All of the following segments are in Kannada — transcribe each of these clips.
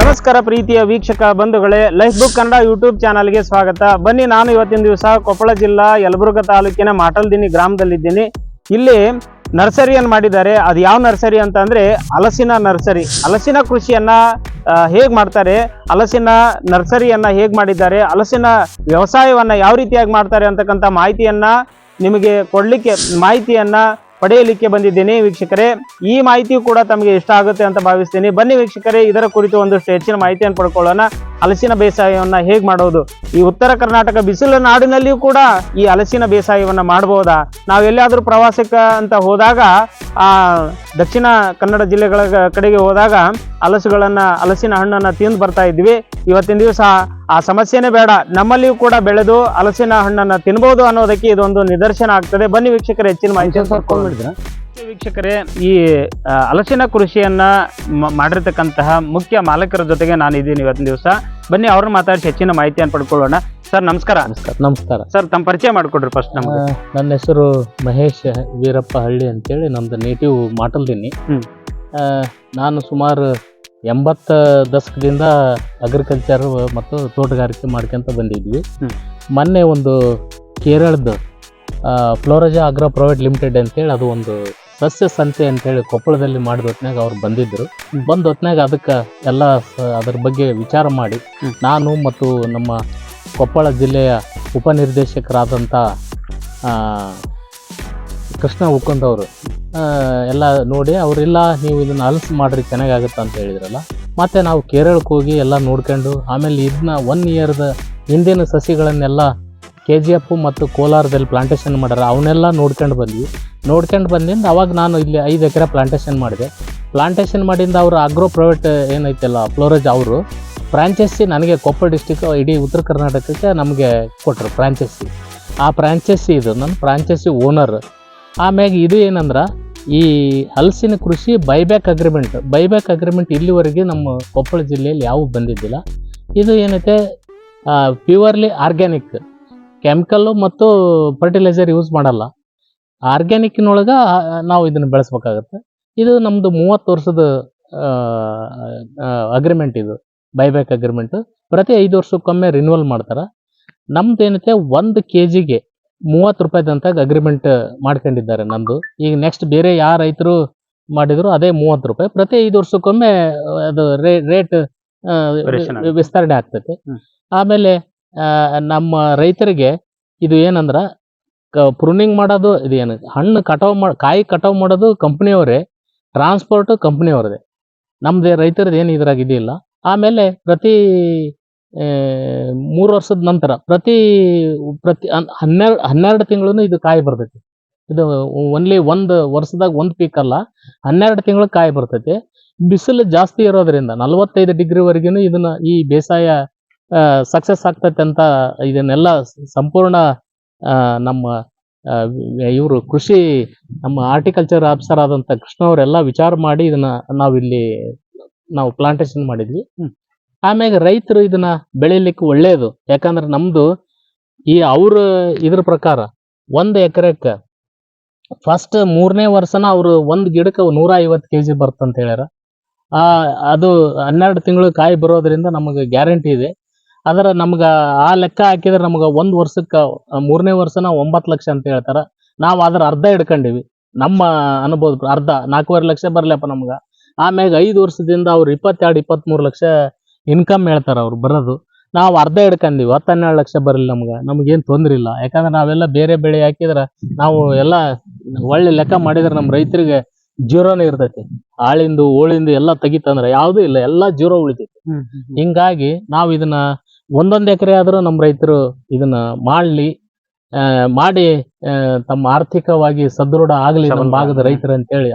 ನಮಸ್ಕಾರ ಪ್ರೀತಿಯ ವೀಕ್ಷಕ ಬಂಧುಗಳೇ, ಲೈಫ್ ಬುಕ್ ಕನ್ನಡ ಯೂಟ್ಯೂಬ್ ಚಾನಲ್ಗೆ ಸ್ವಾಗತ. ಬನ್ನಿ, ನಾನು ಇವತ್ತಿನ ದಿವಸ ಕೊಪ್ಪಳ ಜಿಲ್ಲಾ ಯಲಬುರ್ಗ ತಾಲೂಕಿನ ಮಾಟಲ್ದಿನಿ ಗ್ರಾಮದಲ್ಲಿದ್ದೀನಿ. ಇಲ್ಲಿ ನರ್ಸರಿಯನ್ನು ಮಾಡಿದ್ದಾರೆ, ಅದು ಯಾವ ನರ್ಸರಿ ಅಂತ ಅಂದರೆ ಹಲಸಿನ ನರ್ಸರಿ. ಹಲಸಿನ ಕೃಷಿಯನ್ನ ಹೇಗೆ ಮಾಡ್ತಾರೆ, ಹಲಸಿನ ನರ್ಸರಿಯನ್ನ ಹೇಗೆ ಮಾಡಿದ್ದಾರೆ, ಹಲಸಿನ ವ್ಯವಸಾಯವನ್ನ ಯಾವ ರೀತಿಯಾಗಿ ಮಾಡ್ತಾರೆ ಅಂತಕ್ಕಂಥ ಮಾಹಿತಿಯನ್ನ ನಿಮಗೆ ಕೊಡ್ಲಿಕ್ಕೆ, ಮಾಹಿತಿಯನ್ನ ಪಡೆಯಲಿಕ್ಕೆ ಬಂದಿದ್ದೇನೆ. ವೀಕ್ಷಕರೇ, ಈ ಮಾಹಿತಿಯು ಕೂಡ ತಮಗೆ ಇಷ್ಟ ಆಗುತ್ತೆ ಅಂತ ಭಾವಿಸ್ತೀನಿ. ಬನ್ನಿ ವೀಕ್ಷಕರೇ, ಇದರ ಕುರಿತು ಒಂದಷ್ಟು ಹೆಚ್ಚಿನ ಮಾಹಿತಿಯನ್ನು ಪಡ್ಕೊಳ್ಳೋಣ. ಹಲಸಿನ ಬೇಸಾಯವನ್ನ ಹೇಗೆ ಮಾಡೋದು? ಈ ಉತ್ತರ ಕರ್ನಾಟಕ ಬಿಸಿಲ ನಾಡಿನಲ್ಲಿಯೂ ಕೂಡ ಈ ಹಲಸಿನ ಬೇಸಾಯವನ್ನ ಮಾಡಬಹುದಾ ನಾವು ಎಲ್ಲಾದ್ರೂ ಪ್ರವಾಸಕ್ಕೆ ಅಂತ ಹೋದಾಗ, ಆ, ದಕ್ಷಿಣ ಕನ್ನಡ ಜಿಲ್ಲೆಗಳ ಕಡೆಗೆ ಹೋದಾಗ ಹಲಸುಗಳನ್ನು ಹಲಸಿನ ಹಣ್ಣನ್ನ ತಿಂದು ಬರ್ತಾ ಇದ್ವಿ. ಇವತ್ತಿನ ದಿವಸ ಆ ಸಮಸ್ಯೆನೇ ಬೇಡ. ನಮ್ಮಲ್ಲಿಯೂ ಕೂಡ ಬೆಳೆದು ಹಲಸಿನ ಹಣ್ಣನ್ನ ತಿನ್ಬೋದು ಅನ್ನೋದಕ್ಕೆ ಇದೊಂದು ನಿದರ್ಶನ ಆಗ್ತದೆ. ಬನ್ನಿ ವೀಕ್ಷಕರು, ಹೆಚ್ಚಿನ ಮಾಹಿತಿ ವೀಕ್ಷಕರೇ ಈ ಹಲಸಿನ ಕೃಷಿಯನ್ನ ಮಾಡಿರ್ತಕ್ಕಂತಹ ಮುಖ್ಯ ಮಾಲಕರ ಜೊತೆಗೆ ನಾನು ಇದ್ದೀನಿ ಇವತ್ತಿನ ದಿವಸ. ಬನ್ನಿ ಅವ್ರನ್ನ ಮಾತಾಡಿಸಿ ಹೆಚ್ಚಿನ ಮಾಹಿತಿಯನ್ನು ಪಡ್ಕೊಳ್ಳೋಣ. ಸರ್ ನಮಸ್ಕಾರ. ನಮಸ್ಕಾರ ನಮಸ್ಕಾರ. ಸರ್ ತಮ್ಮ ಪರಿಚಯ ಮಾಡಿಕೊಡ್ರಿ ಫಸ್ಟ್ ನಮ್ಗೆ. ನನ್ನ ಹೆಸರು ಮಹೇಶ್ ವೀರಪ್ಪ ಹಳ್ಳಿ ಅಂತೇಳಿ ನಮ್ದು ನೇಟಿವ್ ಮಾಟಲ್ದಿನಿ. ನಾನು ಸುಮಾರು ಎಂಬತ್ತ ದಶಕದಿಂದ ಅಗ್ರಿಕಲ್ಚರ್ ಮತ್ತು ತೋಟಗಾರಿಕೆ ಮಾಡ್ಕೊಂತ ಬಂದಿದ್ವಿ. ಮೊನ್ನೆ ಒಂದು ಕೇರಳದ ಫ್ಲೋರಜಾ ಅಗ್ರೋ ಪ್ರೈವೇಟ್ ಲಿಮಿಟೆಡ್ ಅಂತೇಳಿ ಅದು ಒಂದು ಸಸ್ಯ ಸಂತೆ ಅಂತೇಳಿ ಕೊಪ್ಪಳದಲ್ಲಿ ಮಾಡಿದ ಹೊತ್ನಾಗ ಅವ್ರು ಬಂದಿದ್ರು. ಬಂದ ಹೊತ್ನ್ಯಾಗ ಅದಕ್ಕೆ ಎಲ್ಲ ಅದ್ರ ಬಗ್ಗೆ ವಿಚಾರ ಮಾಡಿ ನಾನು ಮತ್ತು ನಮ್ಮ ಕೊಪ್ಪಳ ಜಿಲ್ಲೆಯ ಉಪನಿರ್ದೇಶಕರಾದಂಥ ನಿರ್ದೇಶಕರಾದಂಥ ಕೃಷ್ಣ ಉಕ್ಕಂದ್ ಅವರು ಎಲ್ಲ ನೋಡಿ ಅವರೆಲ್ಲ ನೀವು ಇದನ್ನು ಹಲಸು ಮಾಡ್ರಿ ಚೆನ್ನಾಗಾಗುತ್ತೆ ಅಂತ ಹೇಳಿದ್ರಲ್ಲ. ಮತ್ತು ನಾವು ಕೇರಳಕ್ಕೆ ಹೋಗಿ ಎಲ್ಲ ನೋಡ್ಕೊಂಡು ಆಮೇಲೆ ಇದನ್ನ ಒನ್ ಇಯರ್ದ ಹಿಂದಿನ ಸಸಿಗಳನ್ನೆಲ್ಲ ಕೆ ಜಿ ಎಫ್ ಮತ್ತು ಕೋಲಾರದಲ್ಲಿ ಪ್ಲಾಂಟೇಷನ್ ಮಾಡ್ಯಾರ ಅವನ್ನೆಲ್ಲ ನೋಡ್ಕೊಂಡು ಬಂದ್ವಿ. ನೋಡ್ಕೊಂಡು ಬಂದಿಂದ ಅವಾಗ ನಾನು ಇಲ್ಲಿ ಐದು ಎಕರೆ ಪ್ಲಾಂಟೇಷನ್ ಮಾಡಿದೆ. ಪ್ಲಾಂಟೇಶನ್ ಮಾಡಿಂದ ಅವರು ಅಗ್ರೋ ಪ್ರೈವೇಟ್ ಏನೈತಲ್ಲ ಫ್ಲೋರೇಜ್ ಅವರು ಫ್ರಾಂಚೈಸಿ ನನಗೆ ಕೊಪ್ಪಳ ಡಿಸ್ಟಿಕ್ ಇಡೀ ಉತ್ತರ ಕರ್ನಾಟಕಕ್ಕೆ ನಮಗೆ ಕೊಟ್ಟರು ಫ್ರಾಂಚೈಸಿ ಆ ಫ್ರಾಂಚೈಸಿ ಇದು, ನನ್ನ ಫ್ರಾಂಚೈಸಿ ಓನರ್ ಆಮ್ಯಾಗ ಇದು ಏನಂದ್ರೆ, ಈ ಹಲಸಿನ ಕೃಷಿ ಬೈಬ್ಯಾಕ್ ಅಗ್ರಿಮೆಂಟ್ ಬೈಬ್ಯಾಕ್ ಅಗ್ರಿಮೆಂಟ್ ಇಲ್ಲಿವರೆಗೆ ನಮ್ಮ ಕೊಪ್ಪಳ ಜಿಲ್ಲೆಯಲ್ಲಿ ಯಾವ ಬಂದಿದ್ದಿಲ್ಲ. ಇದು ಏನೈತೆ ಪ್ಯೂರ್ಲಿ ಆರ್ಗ್ಯಾನಿಕ್ ಕೆಮಿಕಲ್ಲು ಮತ್ತು ಫರ್ಟಿಲೈಸರ್ ಯೂಸ್ ಮಾಡಲ್ಲ. ಆರ್ಗ್ಯಾನಿಕ್ನೊಳಗೆ ನಾವು ಇದನ್ನು ಬೆಳೆಸ್ಬೇಕಾಗತ್ತೆ. ಇದು ನಮ್ಮದು ಮೂವತ್ತು ವರ್ಷದ ಅಗ್ರಿಮೆಂಟ್ ಇದು ಬೈಬ್ಯಾಕ್ ಅಗ್ರಿಮೆಂಟ್ ಪ್ರತಿ ಐದು ವರ್ಷಕ್ಕೊಮ್ಮೆ ರಿನ್ಯೂವಲ್ ಮಾಡ್ತಾರೆ. ನಮ್ದು ಏನೈತೆ ಒಂದು ಕೆ ಜಿಗೆ ಮೂವತ್ತು ರೂಪಾಯಿದಂತ ಅಗ್ರಿಮೆಂಟ್ ಮಾಡ್ಕೊಂಡಿದ್ದಾರೆ ನಮ್ದು. ಈಗ ನೆಕ್ಸ್ಟ್ ಬೇರೆ ಯಾವ ರೈತರು ಮಾಡಿದ್ರು ಅದೇ ಮೂವತ್ತು ರೂಪಾಯಿ. ಪ್ರತಿ ಐದು ವರ್ಷಕ್ಕೊಮ್ಮೆ ಅದು ರೇಟ್. ವಿಸ್ತರಣೆ ಆಗ್ತೈತೆ. ಆಮೇಲೆ ನಮ್ಮ ರೈತರಿಗೆ ಇದು ಏನಂದ್ರ ಪ್ರೂನಿಂಗ್ ಮಾಡೋದು ಇದೇನು? ಹಣ್ಣು ಕಟಾವ್ ಮಾಡಿ ಕಾಯಿ ಕಟಾವ್ ಮಾಡೋದು ಕಂಪ್ನಿಯವರೇ ಟ್ರಾನ್ಸ್ಪೋರ್ಟ್ ಕಂಪ್ನಿಯವ್ರದೇ. ನಮ್ಮದೇ ರೈತರದ್ದು ಏನು ಇದ್ರಾಗ ಇದಿಲ್ಲ. ಆಮೇಲೆ ಪ್ರತಿ ಮೂರು ವರ್ಷದ ನಂತರ ಪ್ರತಿ ಪ್ರತಿ ಹನ್ನೆರಡು ಹನ್ನೆರಡು ತಿಂಗಳು ಇದು ಕಾಯಿ ಬರ್ತೈತಿ. ಇದು ಓನ್ಲಿ ಒಂದು ವರ್ಷದಾಗ ಒಂದು ಪೀಕ್ ಅಲ್ಲ, ಹನ್ನೆರಡು ತಿಂಗಳು ಕಾಯಿ ಬರ್ತೈತಿ. ಬಿಸಿಲು ಜಾಸ್ತಿ ಇರೋದ್ರಿಂದ ನಲವತ್ತೈದು ಡಿಗ್ರಿವರೆಗೂ ಇದನ್ನ ಈ ಬೇಸಾಯ ಸಕ್ಸಸ್ ಆಗ್ತೈತೆ ಅಂತ ಇದನ್ನೆಲ್ಲ ಸಂಪೂರ್ಣ ನಮ್ಮ ಇವರು ಕೃಷಿ ನಮ್ಮ ಆರ್ಟಿಕಲ್ಚರ್ ಆಫೀಸರ್ ಆದಂತ ಕೃಷ್ಣ ಅವರೆಲ್ಲ ವಿಚಾರ ಮಾಡಿ ಇದನ್ನ ನಾವಿಲ್ಲಿ ನಾವು ಪ್ಲಾಂಟೇಶನ್ ಮಾಡಿದ್ವಿ. ಆಮೇಲೆ ಆಮ್ಯಾಗ ರೈತರು ಇದನ್ನ ಬೆಳಿಲಿಕ್ಕೆ ಒಳ್ಳೇದು. ಯಾಕಂದ್ರೆ ನಮ್ದು ಈ ಅವ್ರ ಇದ್ರ ಪ್ರಕಾರ ಒಂದ್ ಎಕರೆಕ್ಕೆ ಫಸ್ಟ್ ಮೂರನೇ ವರ್ಷನ ಅವ್ರು ಒಂದ್ ಗಿಡಕ್ಕೆ ನೂರ ಐವತ್ತು ಕೆ ಜಿ ಬರ್ತಂತ ಹೇಳ್ಯಾರ. ಆ ಅದು ಹನ್ನೆರಡು ತಿಂಗಳು ಕಾಯಿ ಬರೋದ್ರಿಂದ ನಮಗೆ ಗ್ಯಾರಂಟಿ ಇದೆ. ಅದರ ನಮ್ಗ ಆ ಲೆಕ್ಕ ಹಾಕಿದ್ರೆ ನಮ್ಗ ಒಂದ್ ವರ್ಷಕ್ಕ ಮೂರನೇ ವರ್ಷನ ಒಂಬತ್ತು ಲಕ್ಷ ಅಂತ ಹೇಳ್ತಾರ. ನಾವು ಅದ್ರ ಅರ್ಧ ಹಿಡ್ಕೊಂಡಿವಿ. ನಮ್ಮ ಅನುಭವದ ಅರ್ಧ ನಾಲ್ಕೂವರೆ ಲಕ್ಷ ಬರ್ಲಪ್ಪ ನಮ್ಗ. ಆಮ್ಯಾಗ ಐದು ವರ್ಷದಿಂದ ಅವ್ರು ಇಪ್ಪತ್ತೆರಡು ಇಪ್ಪತ್ಮೂರು ಲಕ್ಷ ಇನ್ಕಮ್ ಹೇಳ್ತಾರ ಅವ್ರು ಬರೋದು. ನಾವು ಅರ್ಧ ಹಿಡ್ಕೊಂಡಿವಿ ಹತ್ತು ಹನ್ನೆರಡು ಲಕ್ಷ ಬರಲಿ ನಮ್ಗೆ. ನಮಗೇನ್ ತೊಂದ್ರೆ ಇಲ್ಲ. ಯಾಕಂದ್ರೆ ನಾವೆಲ್ಲ ಬೇರೆ ಬೆಳೆ ಹಾಕಿದ್ರ ನಾವು ಎಲ್ಲ ಒಳ್ಳೆ ಲೆಕ್ಕ ಮಾಡಿದ್ರೆ ನಮ್ಮ ರೈತರಿಗೆ ಜೀರೋನೇ ಇರ್ತೈತಿ. ಆಳಿಂದು ಓಳಿಂದು ಎಲ್ಲ ತೆಗಿತಂದ್ರೆ ಯಾವುದೂ ಇಲ್ಲ. ಎಲ್ಲ ಜೀರೋ ಉಳಿತೈತಿ. ಹಿಂಗಾಗಿ ನಾವು ಇದನ್ನ ಒಂದೊಂದ್ ಎಕರೆ ಆದರೂ ನಮ್ಮ ರೈತರು ಇದನ್ನ ಮಾಡಲಿ ಆ, ಮಾಡಿ ತಮ್ಮ ಆರ್ಥಿಕವಾಗಿ ಸದೃಢ ಆಗಲಿ ನಮ್ಮ. ಭಾಗದ ರೈತರು ಅಂತೇಳಿ.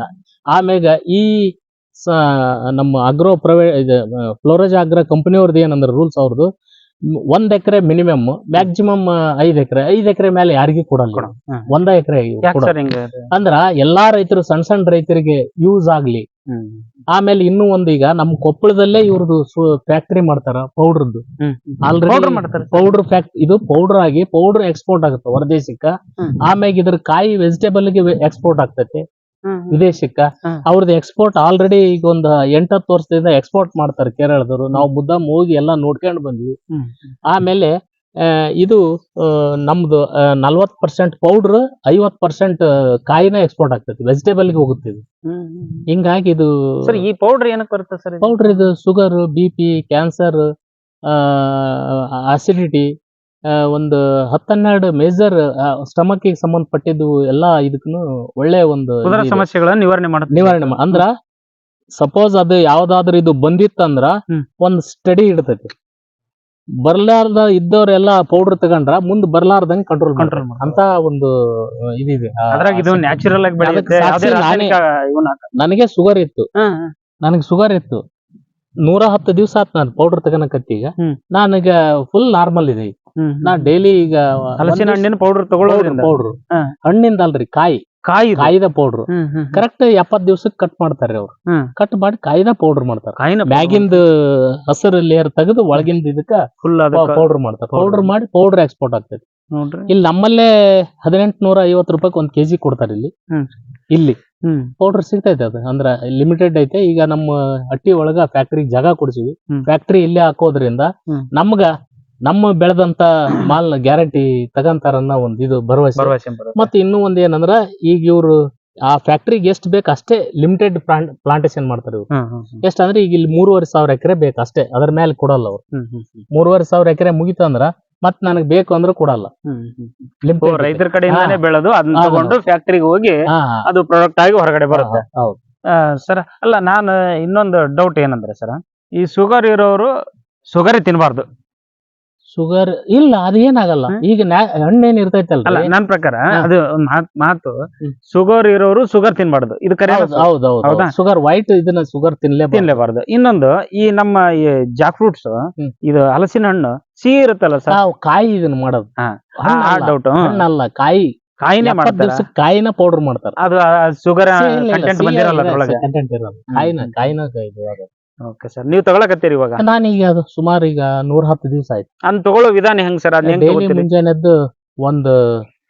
ಆಮ್ಯಾಗ ಈ ಸ ನಮ್ಮ ಅಗ್ರೋ ಪ್ರವೇ ಇದು ಫ್ಲೋರೇಜ್ ಅಗ್ರ ಕಂಪನಿಯವ್ರದ್ದು ಏನಂದ್ರೆ ರೂಲ್ಸ್ ಅವ್ರದ್ದು ಒಂದ್ ಎಕರೆ ಮಿನಿಮಮ್ ಮ್ಯಾಕ್ಸಿಮಮ್ ಐದ್ ಎಕರೆ. ಐದ್ ಎಕರೆ ಮೇಲೆ ಯಾರಿಗೂ ಕೊಡಲ್ಲ. ಒಂದ ಎಕರೆ ಅಂದ್ರ ಎಲ್ಲಾ ರೈತರು ಸಣ್ಣ ಸಣ್ಣ ರೈತರಿಗೆ ಯೂಸ್ ಆಗ್ಲಿ. ಆಮೇಲೆ ಇನ್ನೂ ಒಂದು ಈಗ ನಮ್ ಕೊಪ್ಪಳದಲ್ಲೇ ಇವ್ರದ್ದು ಫ್ಯಾಕ್ಟರಿ ಮಾಡ್ತಾರ ಪೌಡರ್ದು ಆಲ್ರೆಡಿ ಪೌಡರ್ ಮಾಡ್ತಾರೆ ಪೌಡರ್ ಫ್ಯಾಕ್ಟ್ ಇದು ಪೌಡರ್ ಆಗಿ ಪೌಡರ್ ಎಕ್ಸ್ಪೋರ್ಟ್ ಆಗುತ್ತೆ ಹೊರದೇಶಕ್ಕ ಆಮೇಲೆ ಆಮ್ಯಾಗ ಇದ್ರ ಕಾಯಿ ವೆಜಿಟೇಬಲ್ಗೆ ಎಕ್ಸ್ಪೋರ್ಟ್ ಆಗ್ತೈತಿ. ವಿದೇಶಕ್ಕ. ಅವ್ರದ್ದು ಎಕ್ಸ್ಪೋರ್ಟ್ ಆಲ್ರೆಡಿ ಈಗ ಒಂದು ಎಂಟತ್ತು ವರ್ಷದಿಂದ ಎಕ್ಸ್ಪೋರ್ಟ್ ಮಾಡ್ತಾರೆ ಕೇರಳದವ್ರು. ನಾವು ಮುದ್ದಾಮ್ ಹೋಗಿ ಎಲ್ಲ ನೋಡ್ಕೊಂಡು ಬಂದ್ವಿ. ಆಮೇಲೆ ಇದು ನಮ್ಮದು ನಮ್ದು ನಲ್ವತ್ ಪರ್ಸೆಂಟ್ ಪೌಡ್ರ್ ಐವತ್ ಪರ್ಸೆಂಟ್ ಕಾಯಿನ ಎಕ್ಸ್ಪೋರ್ಟ್ ಆಗ್ತೈತಿ ವೆಜಿಟೇಬಲ್ಗೆ ಹೋಗುತ್ತೆ ಇದು. ಹಿಂಗಾಗಿ ಇದು ಸರ್ ಈ ಪೌಡರ್ ಏನಕ್ಕೆ ಬರುತ್ತೆ ಸರ್ ಪೌಡ್ರ್ ಇದು sugar B P cancer acidity ಒಂದು ಹತ್ತನ್ನೆರಡು ಮೇಜರ್ ಸ್ಟಮಕ್ ಸಂಬಂಧಪಟ್ಟಿದ್ದು ಎಲ್ಲಾ ಇದಕ್ಕೂ ಒಳ್ಳೆ ಒಂದು ಸಮಸ್ಯೆಗಳನ್ನು ನಿವಾರಣೆ ಮಾಡುತ್ತೆ ನಿವಾರಣೆ ಅಂದ್ರ ಸಪೋಸ್ ಅದು ಯಾವ್ದಾದ್ರು ಇದು ಬಂದಿತ್ತಂದ್ರ ಒಂದು ಒಂದ್ ಸ್ಟಡಿ ಇಡ್ತೈತಿ ಬರ್ಲಾರ್ದ ಇದ್ದವ್ರೆಲ್ಲ ಪೌಡರ್ ತಗೊಂಡ್ರ ಮುಂದ್ ಬರ್ಲಾರ್ದಂಗ್ ಕಂಟ್ರೋಲ್ ಕಂಟ್ರೋಲ್ ಅಂತ ಒಂದು ಇದಿದೆ. ಆ, ಅದ್ರಾಗ ಇದು ನ್ಯಾಚುರಲ್ ಆಗಿ ಬೆಳೆಯುತ್ತೆ. ಯಾವುದೇ ಸಾಕ್ಷಿ ನಾನೇ- ರಾಸಾಯನಿಕ ಇವನ್ನ ನನಗೆ ಶುಗರ್ ಇತ್ತು. ನನಗ್ ಶುಗರ್ ಇತ್ತು. ನೂರ ಹತ್ತು ದಿವಸ ಆತ್ ನಾನು ಪೌಡರ್ ತಗೋನಕತ್ತಿ ಈಗ ಹ್ಮ್. ನಾನೀಗ ಫುಲ್ ನಾರ್ಮಲ್ ಇದೆ. ಈಗ. ನಾ. ಡೈಲಿ ಈಗ ಹಲಸಿನ ಹಣ್ಣಿನ ಪೌಡರ್ ತಗೊಳ್ಳೋದ್ರಿಂದ ಪೌಡರ್ ಹಾ. ಹಣ್ಣಿಂದ ಅಲ್ರಿ ಕಾಯಿ. ಕಾಯಿ ಕಾಯಿದ ಪೌಡರ್. ಕರೆಕ್ಟ್ ಎಪ್ಪತ್ ದಿವಸಕ್ಕೆ ಕಟ್ ಮಾಡ್ತಾರೆ ಅವ್ರು. ಕಟ್ ಮಾಡಿ ಕಾಯಿದ ಪೌಡರ್ ಮಾಡ್ತಾರೆ. ಕಾಯಿನ ಬ್ಯಾಗಿಂದ ಹಸಿರು ಲೇಯರ್ ತೆಗೆದು ಒಳಗಿಂದ ಇದಕ್ಕ ಫುಲ್ ಪೌಡರ್ ಮಾಡ್ತಾರೆ. ಪೌಡರ್ ಮಾಡಿ ಪೌಡರ್ ಎಕ್ಸ್ಪೋರ್ಟ್ ಆಗ್ತೈತಿ ನೋಡ್ರಿ. ಇಲ್ಲಿ ನಮ್ಮಲ್ಲೇ ಹದಿನೆಂಟು ನೂರ ಐವತ್ತು ರೂಪಾಯಿ ಒಂದ್ ಕೆಜಿ ಕೊಡ್ತಾರೆ ಇಲ್ಲಿ. ಇಲ್ಲಿ. ಪೌಡರ್ ಸಿಗ್ತೈತೆ ಅದು. ಅಂದ್ರ ಲಿಮಿಟೆಡ್ ಐತೆ. ಈಗ ನಮ್ಮ ಹಟ್ಟಿ ಒಳಗ ಫ್ಯಾಕ್ಟ್ರಿ ಜಾಗ ಕೊಡ್ಸಿವಿ. ಫ್ಯಾಕ್ಟ್ರಿ ಇಲ್ಲೇ ಹಾಕೋದ್ರಿಂದ ನಮ್ಗ ನಮ್ಮ ಬೆಳೆದಂತ ಮಾಲ್ ಗ್ಯಾರಂಟಿ ತಗಂತಾರನ್ನ ಒಂದ್ ಇದು ಭರವಸೆ ಭರವಸೆ ಬರುತ್ತೆ. ಮತ್ತೆ ಇನ್ನೂ ಒಂದ್ ಏನಂದ್ರ ಈಗ ಇವ್ರು ಆ ಫ್ಯಾಕ್ಟ್ರಿಗೆ ಎಷ್ಟ್ ಬೇಕು ಅಷ್ಟೇ ಲಿಮಿಟೆಡ್ ಪ್ಲಾಂಟೇಶನ್ ಮಾಡ್ತಾರೆ ಇವ್ರು ಹ್ಮ್, ಹ್ಮ್, ಹ್ಮ್. ಎಷ್ಟ್ ಅಂದ್ರೆ ಈಗ ಇಲ್ಲಿ ಮೂರುವರೆ ಸಾವಿರ ಎಕರೆ ಬೇಕು ಅಷ್ಟೇ ಅದ್ರ ಮೇಲೆ ಕೊಡಲ್ಲ ಅವ್ರು ಹ್ಮ್, ಹ್ಮ್, ಹ್ಮ್. ಮೂರುವರೆ ಸಾವಿರ ಎಕರೆ ಮುಗಿತಂದ್ರ ಮತ್ ನನಗ್ ಬೇಕು ಅಂದ್ರೆ ಕೊಡಲ್ಲ ಹ್ಮ್, ಹ್ಮ್. ಓ, Limited ರೈತರ ಕಡೆಯಿಂದಾನೇ. ಬೆಳೆದು ಅದನ್ನ ಹಾ, ತಗೊಂಡು ಫ್ಯಾಕ್ಟರಿಗೆ ಹೋಗಿ ಹಾ, ಹಾ. ಅದು ಪ್ರಾಡಕ್ಟ್ ಆಗಿ ಹೊರಗಡೆ ಬರುತ್ತೆ ಹೌದು ಸರ್ ಅಲ್ಲ ನಾನು ಇನ್ನೊಂದು ಡೌಟ್ ಏನಂದ್ರೆ ಸರ್ ಈ ಶುಗರ್ ಇರೋರು ಶುಗರ್ ತಿನ್ನಬಾರ್ದು ಶುಗರ್ ಇಲ್ಲ ಅದೇನಾಗಲ್ಲ ಏನಾಗಲ್ಲ. ಈಗ ಹಣ್ಣು ಹಣ್ಣೇನ್ ಅಲ್ಲ ಇರ್ತೈತಲ್ರಿ? ನನ್ ಪ್ರಕಾರ. ಅದು ಒಂದ್ ಮಾತ್-. ಶುಗರ್ ಇರೋರು ಶುಗರ್ ತಿನ್ಬಾರ್ದು. ಇದು ಕರೆ ಶುಗರ್ ವೈಟ್ ಇದನ್ನ ಶುಗರ್ ತಿನ್ಲೇ ತಿನ್ಲೇಬಾರ್ದು. ಇನ್ನೊಂದು ಈ ನಮ್ಮ ಈ ಜಾಕ್ ಫ್ರೂಟ್ಸ್. ಇದು ಹಲಸಿನ ಹಣ್ಣು ಸಿಹಿ ಇರುತ್ತಲ್ಲ ಸರ್? ಕಾಯಿ ಇದನ್ನ ಮಾಡೋದು. ಡೌಟ್ ಹಣ್ಣಲ್ಲ. ಕಾಯಿ. ಕಾಯಿನೇ ಮಾಡ್ತಾರೆ? ಕಾಯಿನ ಪೌಡರ್ ಮಾಡ್ತಾರೆ. ಅದು ಶುಗರ್ ಕಂಟೆಂಟ್ ಬಂದಿರಲ್ಲ ಅದ್ರೊಳಗೆ? ಕಾಯಿನ ಕಾಯಿನ ಇದು ಅದು. ಓಕೆ ಸರ್ ನೀವು ತಗೊಳಕತ್ತೀರಿ ಇವಾಗ ನಾನೀಗ ಅದು ಸುಮಾರು ಈಗ ನೂರ ಹತ್ತು ದಿವಸ ಆಯ್ತು ಅದ್ ತಗೊಳ್ಳೋ ವಿಧಾನ ಹೆಂಗ್ ಸರ್ ಅದ್ ಹೆಂಗ್ ಡೈಲಿ ತಗೋತೀರಿ ಮುಂಜಾನೆದ್ದು ಒಂದು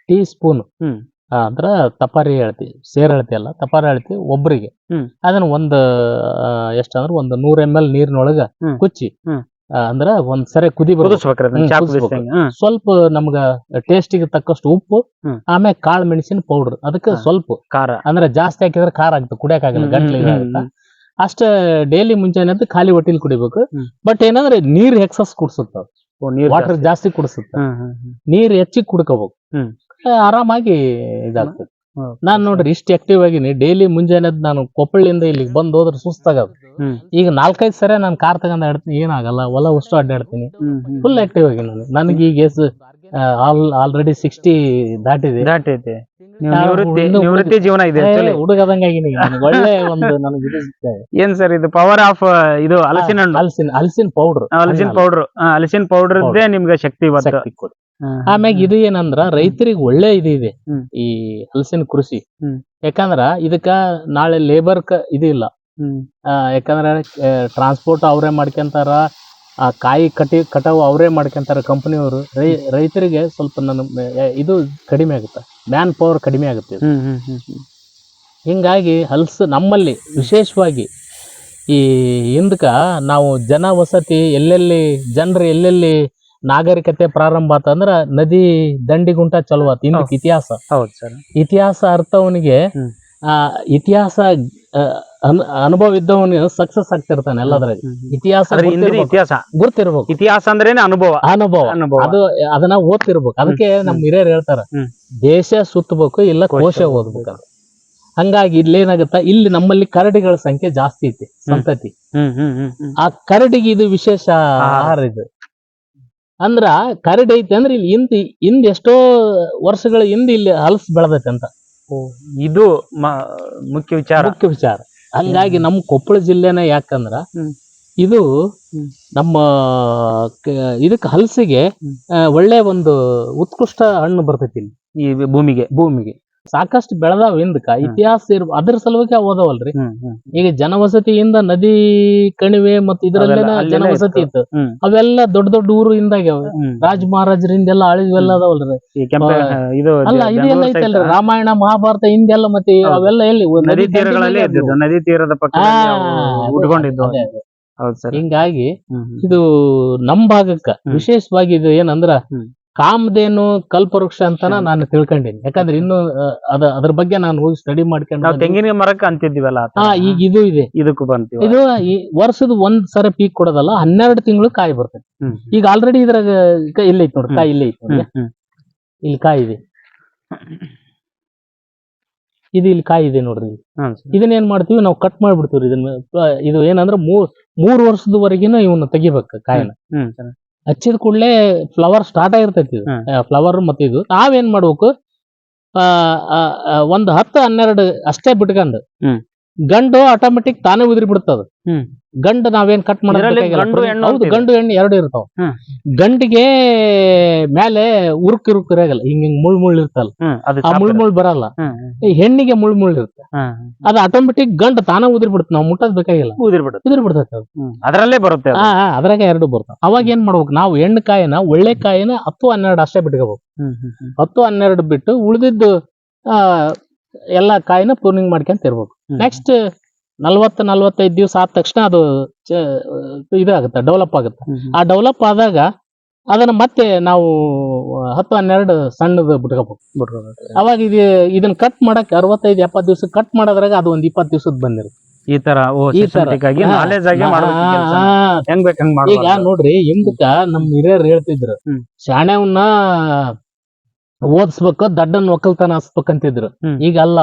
ಟೀ ಸ್ಪೂನ್ ಹ್ಮ್. ಅಂದ್ರ ತಪಾರಿ ಹೇಳ್ತೀವಿ ಸೇರ್ ಹೇಳ್ತೀವಲ್ಲ ತಪಾರಿ ಹೇಳ್ತೀವಿ ಒಬ್ರಿಗೆ ಹ್ಮ್. ಅದನ್ನ ಒಂದು ಎಷ್ಟಂದ್ರ ಒಂದು ನೂರ್ ಎಂ ಎಲ್ ನೀರಿನೊಳಗ ಹ್ಮ್. ಕುಚ್ಚಿ ಹ್ಮ್. ಆ, ಅಂದ್ರ ಒಂದ್ ಸರಿ ಕುದಿ ಬರೋದು ಕುದಿಸ್ಬೇಕ್ರಿ ಅದನ್ನ ಹ್ಮ್, ಚಾ ಕುದಿಸ್ಬೇಕು. ಕುದಿಸ್ದಂಗೆ ಸ್ವಲ್ಪ ನಮ್ಗ ಟೇಸ್ಟಿಗೆ ತಕ್ಕಷ್ಟು ಉಪ್ಪು ಹ್ಮ್. ಆಮೇಲೆ ಕಾಳು ಮೆಣಸಿನ ಪೌಡರ್ ಅದಕ್ಕೆ ಹಾ. ಸ್ವಲ್ಪ ಖಾರ ಅಂದ್ರೆ ಜಾಸ್ತಿ ಹಾಕಿದ್ರೆ ಖಾರ ಆಗ್ತದೆ ಕುಡಿಯಕ್ ಆಗಲ್ಲ ಹ್ಮ್, ಗಂಟ್ಲು ಹ್ಮ್, ಹ್ಮ್. ಅಷ್ಟ ಡೈಲಿ ಮುಂಚೆನೆ ಖಾಲಿ ಹೊಟ್ಟಿಲ್ ಕುಡಿಬೇಕು. ಬಟ್ ಏನಂದ್ರೆ ನೀರ್ ಎಕ್ಸಸ್ ಕುಡ್ಸುತ್ತ. ನೀರ್ ವಾಟರ್ ಜಾಸ್ತಿ. ಕುಡಿಸುತ್ತ. ನೀರ್ ಹೆಚ್ಚಿಗೆ ಕುಡ್ಕೋಬೇಕು. ಆರಾಮಾಗಿ ಇದಾಗ್ತದೆ. ನಾನ್ ನೋಡ್ರಿ ಇಷ್ಟ ಆಕ್ಟಿವ್ ಆಗಿನಿ. ಡೈಲಿ ಮುಂಜಾನೆ ನಾನು ಕೊಪ್ಪಳಿಂದ ಇಲ್ಲಿ ಬಂದ್ ಹೋದ್ರೆ ಸುಸ್ತಾಗದು. ಈಗ ನಾಲ್ಕೈದು ಸರಿ ನಾನು ಕಾರ್ ತಗೊಂಡ್ ಆಡ್ತೀನಿ. ಏನಾಗಲ್ಲ ಹೊಲ ಉಷ್ಟು ಅಡ್ಡಾಡ್ತೀನಿ. ಫುಲ್ ಆಕ್ಟಿವ್ ಆಗಿ ನಾನು. ನನಗೆ ಈಗ ಎಸ್ ಆಲ್ ಆಲ್ರೆಡಿ ಸಿಕ್ಸ್ಟಿ ದಾಟಿದೆ ದಾಟೈತೆ ನೀವು ನಿವೃತ್ತಿ ಜೀವನ ಇದೆ actually. ಹುಡುಗದಂಗಾಗಿನಿ ನನಗೆ ಒಳ್ಳೆ ಒಂದು ನನಗೆ ಇದು ಸಿಗ್ತದೆ ಏನ್ ಸರ್ ಇದು ಪವರ್ ಆಫ್ ಇದು ಹಲಸಿನ ಹಣ್ಣು? ಹಲಸಿನ ಹಲಸಿನ ಪೌಡರ್ ಹಲಸಿನ ಪೌಡರ್ ಹಲಸಿನ ಪೌಡರ್ ಇದ್ದೇ ನಿಮ್ಗೆ ಶಕ್ತಿ ಇವತ್ತು. ಆಮ್ಯಾಗ ಇದು ಏನಂದ್ರ ರೈತರಿಗೆ ಒಳ್ಳೆ ಇದು ಇದೆ. ಹ್ಮ್. ಈ ಹಲಸಿನ ಕೃಷಿ. ಹ್ಮ್. ಯಾಕಂದ್ರ ಇದಕ್ಕ ನಾಳೆ ಲೇಬರ್ ಇದು ಇಲ್ಲ. ಹ್ಮ್. ಆ, ಯಾಕಂದ್ರೆ ಟ್ರಾನ್ಸ್ಪೋರ್ಟ್ ಅವರೇ ಮಾಡ್ಕೊಂತಾರ ಆ ಕಾಯಿ ಕಟಿ ಕಟಾವು ಅವರೇ ಮಾಡ್ಕೊಂತಾರ ರೈ ರೈತರಿಗೆ ಸ್ವಲ್ಪ ನನ್ನ ಇದು ಕಡಿಮೆ ಆಗುತ್ತೆ. ಮ್ಯಾನ್ ಪವರ್ ಕಡಿಮೆ ಆಗುತ್ತೆ. ಹಿಂಗಾಗಿ ಹಲ್ಸ್ ನಮ್ಮಲ್ಲಿ ವಿಶೇಷವಾಗಿ ಈ ಹಿಂದಕ ನಾವು ಜನ ವಸತಿ ಎಲ್ಲೆಲ್ಲಿ ಜನರು ಎಲ್ಲೆಲ್ಲಿ ನಾಗರಿಕತೆ ಪ್ರಾರಂಭ ಅಂದ್ರೆ ನದಿ ದಂಡಿಗುಂಟ ಚಲೋ ಆತ. ಹಿಂದಕ್ ಇತಿಹಾಸ. ಇತಿಹಾಸ ಅರ್ಥವನಿಗೆ ಆ ಇತಿಹಾಸ ಅನ್- ಅನುಭವ ಇದ್ದವನು ಸಕ್ಸಸ್ ಆಗ್ತಿರ್ತಾನೆ ಎಲ್ಲದ್ರಾಗ ಇತಿಹಾಸ ಇತಿಹಾಸ. ಗೊತ್ತಿರ್ಬೇಕು. ಇತಿಹಾಸ ಅಂದ್ರೇನೆ ಅನುಭವ. ಅನುಭವ. ಅದು ಅದನ್ನ ಓದ್ತಿರ್ಬೇಕು. ಅದಕ್ಕೆ ನಮ್ ಹಿರಿಯರು ಹೇಳ್ತಾರ ದೇಶ ಸುತ್ತಬೇಕು ಇಲ್ಲ ಕೋಶ ಓದ್ಬೇಕು. ಹಂಗಾಗಿ ಇಲ್ಲೇನಾಗತ್ತ ಇಲ್ಲಿ ನಮ್ಮಲ್ಲಿ ಕರಡಿಗಳ ಸಂಖ್ಯೆ ಜಾಸ್ತಿ ಐತಿ ಸಂತತಿ. ಆ ಕರಡಿಗೆ ಇದು ವಿಶೇಷ ಆಹಾರ ಇದು. ಅಂದ್ರ ಕರಡಿ ಐತಿ ಅಂದ್ರೆ ಇಲ್ಲಿ ಹಿಂದ್ ಹಿಂದ್ ಎಷ್ಟೋ ವರ್ಷಗಳ ಹಿಂದೆ ಇಲ್ಲಿ ಹಲಸ್ ಬೆಳೆದೈತೆ ಅಂತ. ಇದು ಮುಖ್ಯ ವಿಚಾರ. ಮುಖ್ಯ ವಿಚಾರ. ಹಂಗಾಗಿ ನಮ್ಮ ಕೊಪ್ಪಳ ಜಿಲ್ಲೆನ ಯಾಕಂದ್ರ ಇದು ನಮ್ಮ ಇದಕ್ಕೆ ಹಲಸಿಗೆ ಒಳ್ಳೆ ಒಂದು ಉತ್ಕೃಷ್ಟ ಹಣ್ಣು ಬರ್ತೈತಿ ಇಲ್ಲಿ ಈ ಭೂಮಿಗೆ. ಭೂಮಿಗೆ. ಸಾಕಷ್ಟು ಬೆಳೆದಾವ ಹಿಂದಕ್ಕ ಇತಿಹಾಸ ಇರ್ ಅದ್ರ ಸಲುವಾಗಿ ಓದವಲ್ರಿ ಈಗ ಜನವಸತಿಯಿಂದ ನದಿ ಕಣಿವೆ ಮತ್ತ ಇದ್ರಲ್ಲೇನ ಜನವಸತಿ ಇತ್ತು. ಅವೆಲ್ಲ ದೊಡ್ಡ ದೊಡ್ಡ ಊರು ಹಿಂದಾಗ್ಯಾವ ಹ್ಮ್. ರಾಜ ಮಹಾರಾಜರಿಂದೆಲ್ಲ ಅಳಿವೆಲ್ಲ ಅದಾವಲ್ರಿ. ಅಲ್ಲ ಇದೆಲ್ಲ ಐತಲ್ರಿ. ರಾಮಾಯಣ ಮಹಾಭಾರತ ಹಿಂದೆಲ್ಲ ಮತ್ತೆ. ಅವೆಲ್ಲ ಎಲ್ಲಿ? ನದಿ ತೀರಗಳಲ್ಲಿ ನದಿ ತೀರದ ಸರ್. ಹಿಂಗಾಗಿ ಇದು ನಮ್ ಭಾಗಕ್ಕ ವಿಶೇಷವಾಗಿ ಇದು ಏನಂದ್ರ. ಕಾಮಧೇನು ಕಲ್ಪವೃಕ್ಷ ಅಂತಾನ. ನಾನು ತಿಳ್ಕೊಂಡಿನಿ ಯಾಕಂದ್ರೆ ಇನ್ನು ಅದ ಅದ್ರ ಬಗ್ಗೆ ನಾನು ಹೋಗಿ ಸ್ಟಡಿ ಮಾಡ್ಕೊಂಡು ನಾವು ತೆಂಗಿನ ಮರಕ್ಕೆ ಅಂತಿದ್ದೀವಲ್ಲ. ಹಾ ಈಗ ಇದು ಇದೆ ಇದಕ್ಕೂ ಬಂತು ಇದು ಈ ವರ್ಷದ ಒಂದ್ ಸರ ಪೀಕ್ ಕೊಡೋದಲ್ಲ ಹನ್ನೆರಡು ತಿಂಗಳು ಕಾಯಿ ಬರ್ತದೆ ಈಗ ಆಲ್ರೆಡಿ ಇದ್ರಾಗ ಇಲ್ಲಿ ಐತಿ ನೋಡಿ. ಕಾಯಿ ಇಲ್ಲೇ ಐತಿ ನೋಡಿ ಇಲ್ಲಿ ಕಾಯಿ ಇದೆ ಇದು ಇಲ್ಲಿ ಕಾಯಿ ಇದೆ ನೋಡ್ರಿ. ಇದನ್ನ ಏನ್ ಮಾಡ್ತೀವಿ ನಾವು ಕಟ್ ಮಾಡ್ಬಿಡ್ತೀವಿ ಇದನ್ನ ಇದು ಏನಂದ್ರೆ ಮೂರ್ ಮೂರ್ ವರ್ಷದವರೆಗಿನ ಇವನ್ನ ತೆಗಿಬೇಕು ಕಾಯಿನ. ಹಚ್ಚಿದ ಕೂಡಲೇ ಫ್ಲವರ್ ಸ್ಟಾರ್ಟ್ ಆಗಿರ್ತೈತಿ ಫ್ಲವರ್ ಮತ್ತೆ ಇದು. ನಾವೇನ್ ಮಾಡ್ಬೇಕು? ಮಾಡಬೇಕು ಆ, ಆ, ಒಂದ್ ಹತ್ತು ಹನ್ನೆರಡು ಅಷ್ಟೇ ಬಿಟ್ಕೊಂಡು. ಗಂಡು ಆಟೋಮೆಟಿಕ್ ತಾನೇ ಉದುರಿ ಬಿಡ್ತದ. ಗಂಡು ನಾವೇನ್ ಕಟ್ ಮಾಡೋದು ಗಂಡು ಹೆಣ್ಣು ಎರಡು ಇರ್ತಾವ. ಗಂಡಿಗೆ ಮೇಲೆ ಉರುಕ್ ಇರುಕ್ ಇರಾಗಲ್ಲ. ಹಿಂಗ್ ಹಿಂಗ್ ಮುಳ್ ಮುಳ್ ಇರ್ತಲ್ಲ. ಆ ಮುಳ್ ಮುಳ್ ಬರಲ್ಲ. ಹೆಣ್ಣಿಗೆ ಮುಳ್ ಮುಳ್ ಇರುತ್ತೆ. ಅದು ಆಟೋಮೆಟಿಕ್ ಗಂಡು ತಾನೇ ಉದುರಿ ಬಿಡುತ್ತೆ ನಾವು ಮುಟ್ಟದ್ ಬೇಕಾಗಿಲ್ಲ. ಉದುರಿ ಬಿಡುತ್ತೆ. ಉದುರಿ ಬಿಡ್ತೈತೆ ಅದು. ಹ್ಮ್. ಅದ್ರಲ್ಲೇ ಬರುತ್ತೆ ಅದ್ರಾಗ ಎರಡು ಬರ್ತಾವ. ಅವಾಗ ಏನ್ ಮಾಡ್ಬೇಕು? ನಾವು ಹೆಣ್ಣು ಕಾಯಿನ ಒಳ್ಳೆ ಕಾಯಿನ ಹತ್ತು ಹನ್ನೆರಡು ಅಷ್ಟೇ ಬಿಟ್ಕೋಬೇಕು. ಹತ್ತು ಹನ್ನೆರಡು ಬಿಟ್ಟು ಉಳಿದಿದ್ದು ಆ ಎಲ್ಲಾ ಕಾಯಿನ ಪೂರ್ನಿಂಗ್ ಮಾಡ್ಕೊಂತ ಇರ್ಬೇಕು. ನೆಕ್ಸ್ಟ್ ನಲ್ವತ್ತು ನಲ್ವತ್ತೈದು ದಿವಸ ಆದ ತಕ್ಷಣ ಅದು ಇದಾಗುತ್ತೆ ಡೆವಲಪ್ ಆಗುತ್ತೆ. ಆ ಡೆವಲಪ್ ಆದಾಗ ಅದನ್ನ ಮತ್ತೆ ನಾವು ಹತ್ತು ಹನ್ನೆರಡು ಸಣ್ಣದು ಬಿಟ್ಕೋಬೇಕು. ಅವಾಗ ಇದು ಇದನ್ನ ಕಟ್ ಮಾಡಕ್ ಅರವತ್ತೈದು ಎಪ್ಪತ್ತು ದಿವಸ ಕಟ್ ಮಾಡೋದ್ರಾಗ ಅದು ಒಂದ್ ಇಪ್ಪತ್ತು ದಿವಸದ ಬಂದಿರುತ್ತೆ ಈ ತರ ಈ ತರ. ಈಗ. ನೋಡ್ರಿ ಹಿಂದಕ್ಕ ನಮ್ ಹಿರಿಯರು ಹೇಳ್ತಿದ್ರು. ಶಾಣೆವನ್ನ ಓದಿಸ್ಬೇಕು ದಡ್ಡನ್ ಒಕ್ಕಲ್ತನ ಹಸ್ಬೇಕಂತಿದ್ರು ಈಗ ಅಲ್ಲ